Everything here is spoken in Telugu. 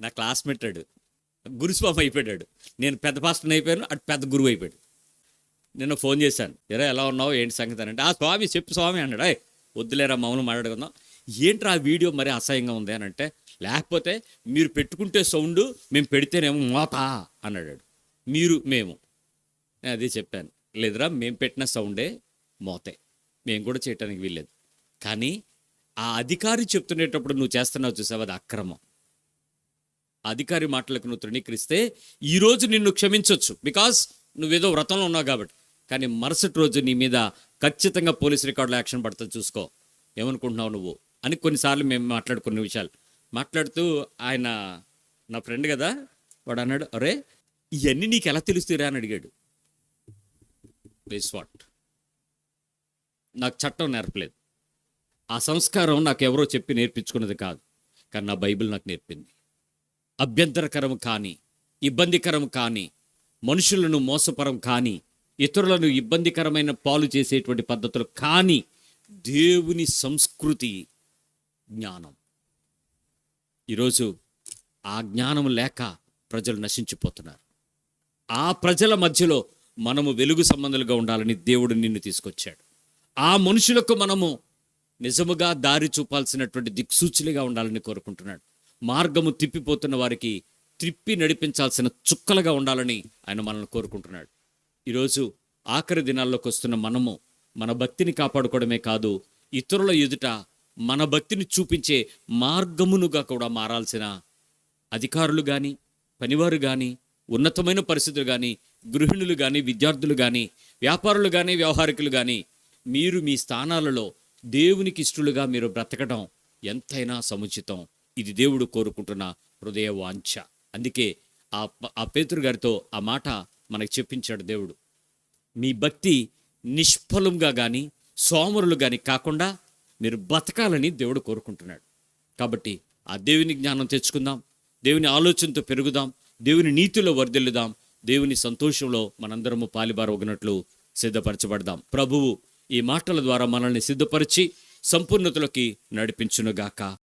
నా క్లాస్మేట్ అడు గురుస్వామి అయిపోయాడు. నేను పెద్ద పాస్టర్ని అయిపోయాను అటు పెద్ద గురువు అయిపోయాడు. నిన్న ఫోన్ చేశాను. ఎరా ఎలా ఉన్నావు? ఏంటి సంగతి? అని అంటే ఆ స్వామి చెప్పు స్వామి అన్నాడు. అయ్యి వద్దులేరా మౌనం మాట్లాడుకుందాం ఏంట్రా ఆ వీడియో మరి అసహ్యంగా ఉంది? అని అంటే లేకపోతే మీరు పెట్టుకుంటే సౌండ్ మేము పెడితేనేమో మోతా అన్నాడు మీరు మేము. నేను అదే చెప్పాను. లేదురా మేము పెట్టిన సౌండే మోతే. మేము కూడా చేయటానికి వీల్లేదు. కానీ ఆ అధికారి చెప్తునేటప్పుడు నువ్వు చేస్తున్నావు చూసావు? అది అక్రమం. అధికారి మాటలకు నువ్వు తృణీకరిస్తే ఈరోజు నిన్ను క్షమించవచ్చు బికాస్ నువ్వేదో వ్రతంలో ఉన్నావు కాబట్టి. కానీ మరుసటి రోజు నీ మీద ఖచ్చితంగా పోలీస్ రికార్డులో యాక్షన్ పడుతుంది చూసుకో. ఏమనుకుంటున్నావు నువ్వు? అని కొన్నిసార్లు మేము మాట్లాడుకున్న విషయాలు. మాట్లాడుతూ ఆయన నా ఫ్రెండ్ కదా వాడు అన్నాడు అరే ఇవన్నీ నీకు ఎలా తెలుస్తురా అని అడిగాడు. బేస్ వాట్ నాకు చట్టం నేర్పలేదు. ఆ సంస్కారం నాకు ఎవరో చెప్పి నేర్పించుకున్నది కాదు. కానీ నా బైబిల్ నాకు నేర్పింది. అభ్యంతరకరం కాని ఇబ్బందికరం కాని మనుషులను మోసపరం కాని ఇతరులను ఇబ్బందికరమైన పాలు చేసేటువంటి పద్ధతులు కానీ దేవుని సంస్కృతి జ్ఞానం. ఈరోజు ఆ జ్ఞానం లేక ప్రజలు నశించిపోతున్నారు. ఆ ప్రజల మధ్యలో మనము వెలుగు సంబంధాలుగా ఉండాలని దేవుడు నిన్ను తీసుకొచ్చాడు. ఆ మనుషులకు మనము నిజముగా దారి చూపాల్సినటువంటి దిక్సూచులుగా ఉండాలని కోరుకుంటున్నాడు. మార్గము తిప్పిపోతున్న వారికి త్రిప్పి నడిపించాల్సిన చుక్కలుగా ఉండాలని ఆయన మనల్ని కోరుకుంటున్నాడు. ఈరోజు ఆఖరి దినాల్లోకి వస్తున్న మనము మన భక్తిని కాపాడుకోవడమే కాదు ఇతరుల ఎదుట మన భక్తిని చూపించే మార్గమునుగా కూడా మారాల్సిన అధికారులు కానీ పనివారు కానీ ఉన్నతమైన పరిస్థితులు కానీ గృహిణులు కానీ విద్యార్థులు కానీ వ్యాపారులు కానీ వ్యవహారికులు కానీ మీరు మీ స్థానాలలో దేవునికి ఇష్టలుగా మీరు బ్రతకడం ఎంతైనా సముచితం. ఇది దేవుడు కోరుకుంటున్న హృదయ వాంఛ. అందుకే ఆ ఆ పేతురు గారితో ఆ మాట మనకు చెప్పించాడు దేవుడు. మీ భక్తి నిష్ఫలంగా కానీ సోమరులు కానీ కాకుండా మీరు బతకాలని దేవుడు కోరుకుంటున్నాడు. కాబట్టి ఆ దేవుని జ్ఞానం తెచ్చుకుందాం దేవుని ఆలోచనతో పెరుగుదాం దేవుని నీతిలో వర్ధిల్లుదాం దేవుని సంతోషంలో మనందరము పాలిబారొగినట్లు సిద్ధపరచబడదాం. ప్రభువు ఈ మాటల ద్వారా మనల్ని సిద్ధపరిచి సంపూర్ణతలోకి నడిపించునుగాక.